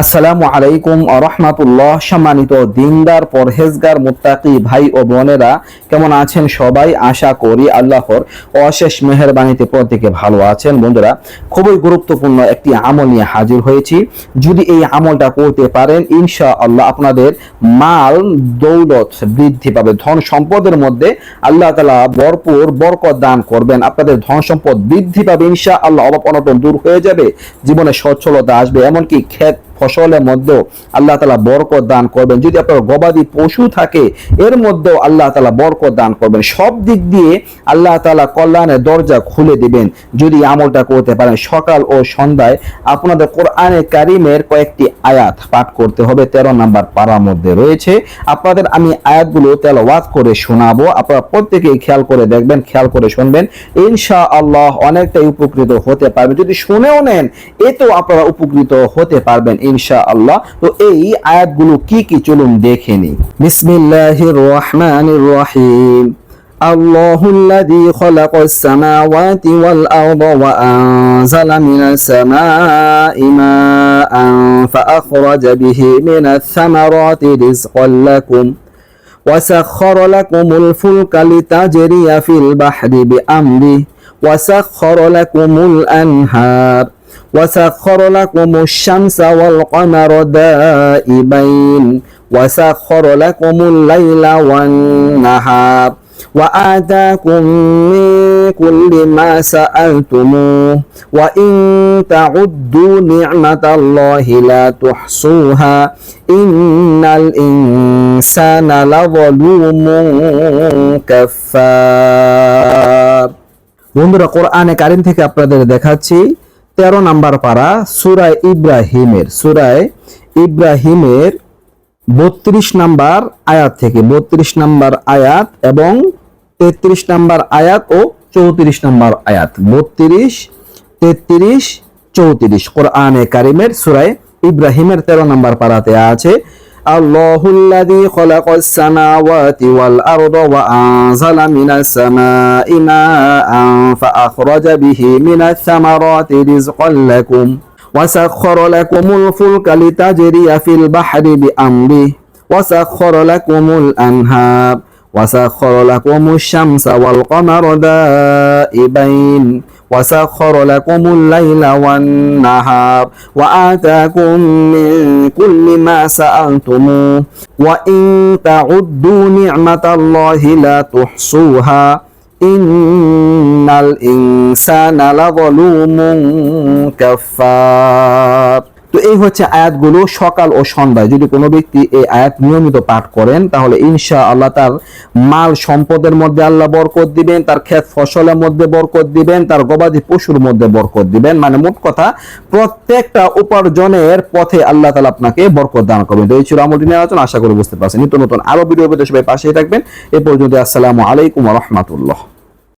আসসালামু আলাইকুম রহমাতুল্লাহ। সম্মানিত দিনদার, পরহেজগার, মুত্তাকি ভাই ও বোনেরা, কেমন আছেন সবাই? আশা করি আল্লাহর অশেষ মেহরবানিতে প্রত্যেকে ভালো আছেন। বন্ধুরা, খুবই গুরুত্বপূর্ণ একটি আমল নিয়ে হাজির হয়েছি। যদি এই আমলটা করতে পারেন ইনশা আল্লাহ আপনাদের মাল, দৌলত বৃদ্ধি পাবে। ধন সম্পদের মধ্যে আল্লাহ তালা ভরপুর বরকত দান করবেন। আপনাদের ধন সম্পদ বৃদ্ধি পাবে ইনশা আল্লাহ অভাব অনটন দূর হয়ে যাবে, জীবনে সচ্ছলতা আসবে। এমনকি ক্ষেত ফসলের মধ্যেও আল্লাহ তালা বরকত দান করবেন। যদি আপনার গবাদি পশু থাকে, এর মধ্যেও আল্লাহ তালা বরকত দান করবেন। সব দিক দিয়ে আল্লাহ তালা কল্যাণের দরজা খুলে দিবেন যদি আমলটা করতে পারেন। সকাল ও সন্ধ্যায় আপনাদের কোরআনে কারিমের কয়েকটি আয়াত পাঠ করতে হবে। তেরো নাম্বার পাড়ার মধ্যে রয়েছে, আপনাদের আমি আয়াতগুলো তেলাওয়াত করে শোনাবো। আপনারা প্রত্যেকেই খেয়াল করে দেখবেন, খেয়াল করে শুনবেন। ইনশা আল্লাহ অনেকটাই উপকৃত হতে পারবেন। যদি শুনেও নেন, এতেও আপনারা উপকৃত হতে পারবেন। ইনশা আল্লাহ তো এই আয়াতগুলো কি কি চলুন দেখে নিই বিসমিল্লাহির রহমানির রহিম الله الذي خلق السماوات والأرض وأنزل من السماء ماء فأخرج به من الثمرات رزقا لكم وسخر لكم الفلك لتجري في البحر بأمره وسخر لكم الأنهار وسخر لكم الشمس والقمر دائبين وسخر لكم الليل والنهار وآتاكم من كل ما سألتموه وإن تعدوا نعمة الله لا تحصوها إن الإنسان لظلوم كفار বন্ধুরা কোরআনে কারিম থেকে আপনাদের দেখাচ্ছি তেরো নাম্বার পারা সুরায় ইব্রাহিমের সুরায় ইব্রাহিমের বত্রিশ নাম্বার আয়াত থেকে, বত্রিশ নাম্বার আয়াত এবং তেত্রিশ নাম্বার আয়াত ও চৌত্রিশ নাম্বার আয়াত। বত্রিশ, তেত্রিশ, চৌত্রিশ। কোরআনে কারিমের সুরায় ইব্রাহিমের তেরো নাম্বার পারাতে আছে الله الذي خلق السماوات والأرض وأنزل من السماء ماء فأخرج به من الثمرات رزقا لكم وسخر لكم الفلك لتجري في البحر بأمره وسخر لكم الأنهار وسخر لكم الشمس والقمر دائبين وسخر لكم الليل والنهار وآتاكم من كل ما سألتموه وإن تعدوا نعمة الله لا تحصوها. إن الإنسان لظلوم كفار. তো এই হচ্ছে আয়াতগুলো সকাল ও সন্ধ্যায়। যদি কোনো ব্যক্তি এই আয়াত নিয়মিত পাঠ করেন, তাহলে ইনশা আল্লাহ তার মাল সম্পদের মধ্যে আল্লাহ বরকত দিবেন, তার ক্ষেত ফসলের মধ্যে বরকত দিবেন, তার গবাদি পশুর মধ্যে বরকত দিবেন। মানে মোট কথা, প্রত্যেকটা উপার্জনের পথে আল্লাহ তালা আপনাকে বরকত দান করবেন। তো এই ছিল আমলটি আলোচনা, আশা করি বুঝতে পারছেন। নিত্য নতুন আরও ভিডিও পেতে সবাই পাশেই থাকবেন। এ পর্যন্ত, আসসালামু আলাইকুম রহমতুল্লাহ।